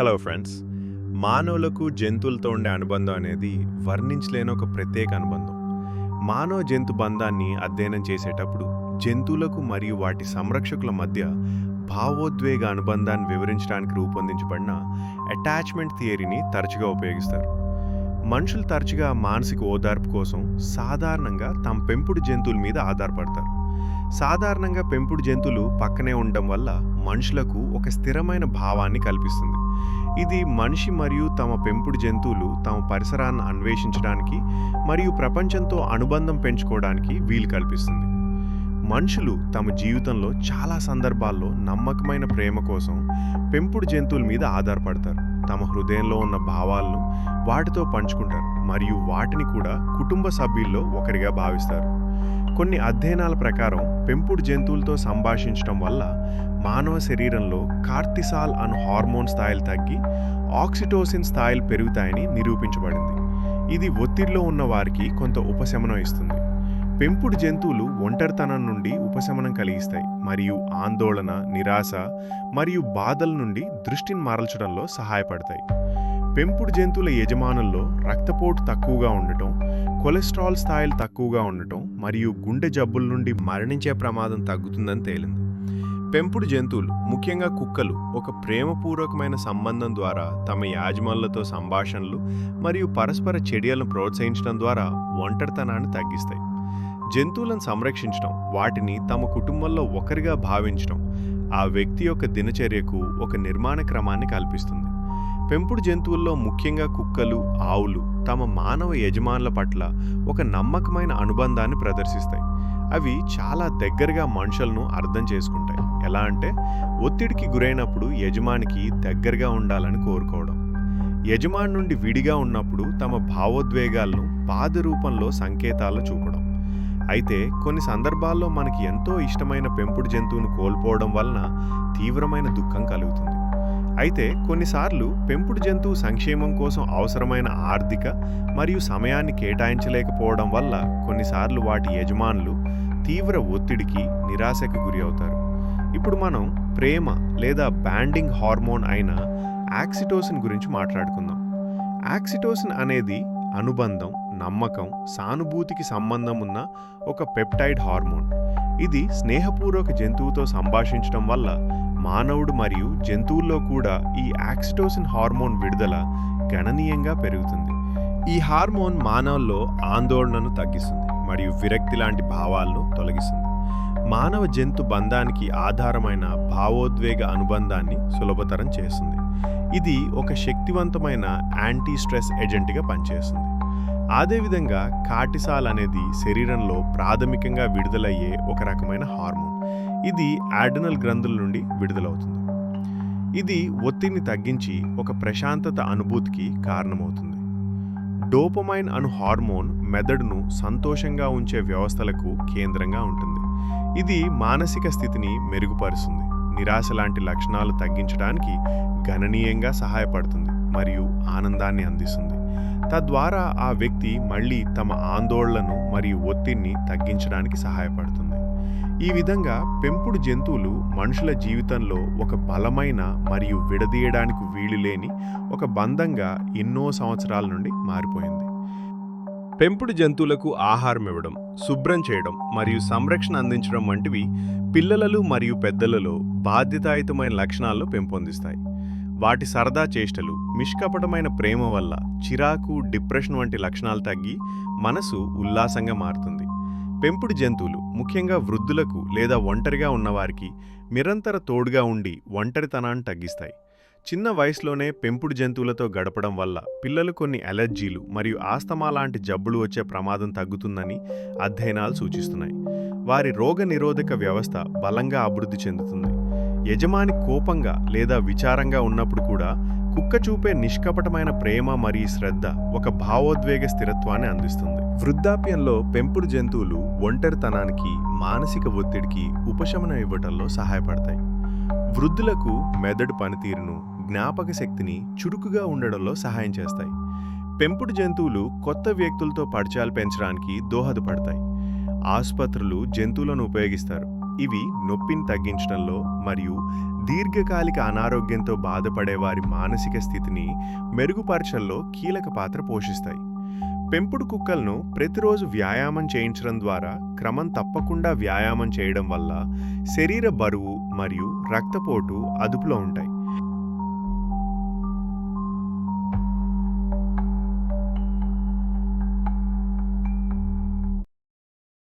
Hello friends మానవులకు జంతువులతో ఉండే అనుబంధం అనేది వర్ణించలేని ఒక ప్రత్యేక అనుబంధం. మానవ జంతు బంధాన్ని అధ్యయనం చేసేటప్పుడు జంతువులకు మరియు వాటి సంరక్షకుల మధ్య భావోద్వేగ అనుబంధాన్ని వివరించడానికి రూపొందించబడిన అటాచ్మెంట్ థియరీని తరచుగా ఉపయోగిస్తారు. మనుషులు తరచుగా మానసిక ఓదార్పు కోసం సాధారణంగా తమ పెంపుడు జంతువుల మీద ఆధారపడతారు. సాధారణంగా పెంపుడు జంతువులు పక్కనే ఉండడం వల్ల మనుషులకు ఒక స్థిరమైన భావాన్ని కల్పిస్తుంది. ఇది మనిషి మరియు తమ పెంపుడు జంతువులు తమ పరిసరాన్ని అన్వేషించడానికి మరియు ప్రపంచంతో అనుబంధం పెంచుకోవడానికి వీలు కల్పిస్తుంది. మనుషులు తమ జీవితంలో చాలా సందర్భాల్లో నమ్మకమైన ప్రేమ కోసం పెంపుడు జంతువుల మీద ఆధారపడతారు. తమ హృదయంలో ఉన్న భావాలను వాటితో పంచుకుంటారు మరియు వాటిని కూడా కుటుంబ సభ్యుల్లో ఒకరిగా భావిస్తారు. కొన్ని అధ్యయనాల ప్రకారం పెంపుడు జంతువులతో సంభాషించడం వల్ల మానవ శరీరంలో కార్తిసాల్ అను హార్మోన్ స్థాయిలు తగ్గి ఆక్సిటోసిన్ స్థాయిలు పెరుగుతాయని నిరూపించబడింది. ఇది ఒత్తిడిలో ఉన్న వారికి కొంత ఉపశమనం ఇస్తుంది. పెంపుడు జంతువులు ఒంటరితనం నుండి ఉపశమనం కలిగిస్తాయి మరియు ఆందోళన నిరాశ మరియు బాధల నుండి దృష్టిని మరల్చడంలో సహాయపడతాయి. పెంపుడు జంతువుల యజమానుల్లో రక్తపోటు తక్కువగా ఉండటం కొలెస్ట్రాల్ స్థాయిలు తక్కువగా ఉండటం మరియు గుండె జబ్బుల నుండి మరణించే ప్రమాదం తగ్గుతుందని తేలింది. పెంపుడు జంతువులు ముఖ్యంగా కుక్కలు ఒక ప్రేమపూర్వకమైన సంబంధం ద్వారా తమ యాజమానులతో సంభాషణలు మరియు పరస్పర చర్యలను ప్రోత్సహించడం ద్వారా ఒంటరితనాన్ని తగ్గిస్తాయి. జంతువులను సంరక్షించడం వాటిని తమ కుటుంబంలో ఒకరిగా భావించడం ఆ వ్యక్తి యొక్క దినచర్యకు ఒక నిర్మాణ క్రమాన్ని కల్పిస్తుంది. పెంపుడు జంతువుల్లో ముఖ్యంగా కుక్కలు ఆవులు తమ మానవ యజమానుల పట్ల ఒక నమ్మకమైన అనుబంధాన్ని ప్రదర్శిస్తాయి. అవి చాలా దగ్గరగా మనుషులను అర్థం చేసుకుంటాయి. ఎలా అంటే ఒత్తిడికి గురైనప్పుడు యజమానికి దగ్గరగా ఉండాలని కోరుకోవడం. యజమాని నుండి విడిగా ఉన్నప్పుడు తమ భావోద్వేగాలను పాద రూపంలో సంకేతాలు చూపడం. అయితే కొన్ని సందర్భాల్లో మనకి ఎంతో ఇష్టమైన పెంపుడు జంతువును కోల్పోవడం వలన తీవ్రమైన దుఃఖం కలుగుతుంది. అయితే కొన్నిసార్లు పెంపుడు జంతువు సంక్షేమం కోసం అవసరమైన ఆర్థిక మరియు సమయాన్ని కేటాయించలేకపోవడం వల్ల కొన్నిసార్లు వాటి యజమానులు తీవ్ర ఒత్తిడికి నిరాశకు గురి అవుతారు ఇప్పుడు మనం ప్రేమ లేదా బ్యాండింగ్ హార్మోన్ అయిన యాక్సిటోసిన్ గురించి మాట్లాడుకుందాం. యాక్సిటోసిన్ అనేది అనుబంధం నమ్మకం సానుభూతికి సంబంధం ఉన్న ఒక పెప్టైడ్ హార్మోన్. ఇది స్నేహపూర్వక జంతువుతో సంభాషించడం వల్ల మానవుడు మరియు జంతువుల్లో కూడా ఈ యాక్సిటోసిన్ హార్మోన్ విడుదల గణనీయంగా పెరుగుతుంది. ఈ హార్మోన్ మానవుల్లో ఆందోళనను తగ్గిస్తుంది మరియు విరక్తి లాంటి భావాలను తొలగిస్తుంది. మానవ జంతు బంధానికి ఆధారమైన భావోద్వేగ అనుబంధాన్ని సులభతరం చేస్తుంది. ఇది ఒక శక్తివంతమైన యాంటీ స్ట్రెస్ ఏజెంట్గా పనిచేస్తుంది. అదేవిధంగా కాటిసాల్ అనేది శరీరంలో ప్రాథమికంగా విడుదలయ్యే ఒక రకమైన హార్మోన్. ఇది యాడనల్ గ్రంథుల నుండి విడుదలవుతుంది. ఇది ఒత్తిడిని తగ్గించి ఒక ప్రశాంతత అనుభూతికి కారణమవుతుంది. డోపమైన్ అను హార్మోన్ మెదడును సంతోషంగా ఉంచే వ్యవస్థలకు కేంద్రంగా ఉంటుంది. ఇది మానసిక స్థితిని మెరుగుపరుస్తుంది. నిరాశ లాంటి లక్షణాలు తగ్గించడానికి గణనీయంగా సహాయపడుతుంది. మరియు ఆనందాన్ని అందిస్తుంది. తద్వారా ఆ వ్యక్తి మళ్ళీ తమ ఆందోళనను మరియు ఒత్తిడిని తగ్గించడానికి సహాయపడుతుంది. ఈ విధంగా పెంపుడు జంతువులు మనుషుల జీవితంలో ఒక బలమైన మరియు విడదీయడానికి వీలులేని ఒక బంధంగా ఎన్నో సంవత్సరాల నుండి మారిపోయింది. పెంపుడు జంతువులకు ఆహారం ఇవ్వడం శుభ్రం చేయడం మరియు సంరక్షణ అందించడం వంటివి పిల్లలలో మరియు పెద్దలలో బాధ్యతాయుతమైన లక్షణాలను పెంపొందిస్తాయి. వాటి సరదా చేష్టలు నిష్కపటమైన ప్రేమ వల్ల చిరాకు డిప్రెషన్ వంటి లక్షణాలు తగ్గి మనసు ఉల్లాసంగా మారుతుంది. పెంపుడు జంతువులు ముఖ్యంగా వృద్ధులకు లేదా ఒంటరిగా ఉన్నవారికి నిరంతర తోడుగా ఉండి ఒంటరితనాన్ని తగ్గిస్తాయి. చిన్న వయసులోనే పెంపుడు జంతువులతో గడపడం వల్ల పిల్లలు కొన్ని అలర్జీలు మరియు ఆస్తమా లాంటి జబ్బులు వచ్చే ప్రమాదం తగ్గుతుందని అధ్యయనాలు సూచిస్తున్నాయి. వారి రోగ నిరోధక వ్యవస్థ బలంగా అభివృద్ధి చెందుతుంది. యజమాని కోపంగా లేదా విచారంగా ఉన్నప్పుడు కూడా కుక్క చూపే నిష్కపటమైన ప్రేమ మరియు శ్రద్ధ ఒక భావోద్వేగ స్థిరత్వాన్ని అందిస్తుంది. వృద్ధాప్యంలో పెంపుడు జంతువులు ఒంటరితనానికి మానసిక ఒత్తిడికి ఉపశమనం ఇవ్వటంలో సహాయపడతాయి. వృద్ధులకు మెదడు పనితీరును జ్ఞాపక శక్తిని చురుకుగా ఉండడంలో సహాయం చేస్తాయి. పెంపుడు జంతువులు కొత్త వ్యక్తులతో పరిచయాలు పెంచడానికి దోహదపడతాయి. ఆసుపత్రులు జంతువులను ఉపయోగిస్తారు. ఇవి నొప్పిని తగ్గించడంలో మరియు దీర్ఘకాలిక అనారోగ్యంతో బాధపడే వారి మానసిక స్థితిని మెరుగుపరచడంలో కీలక పాత్ర పోషిస్తాయి. పెంపుడు కుక్కలను ప్రతిరోజు వ్యాయామం చేయించడం ద్వారా క్రమం తప్పకుండా వ్యాయామం చేయడం వల్ల శరీర బరువు మరియు రక్తపోటు అదుపులో ఉంటాయి.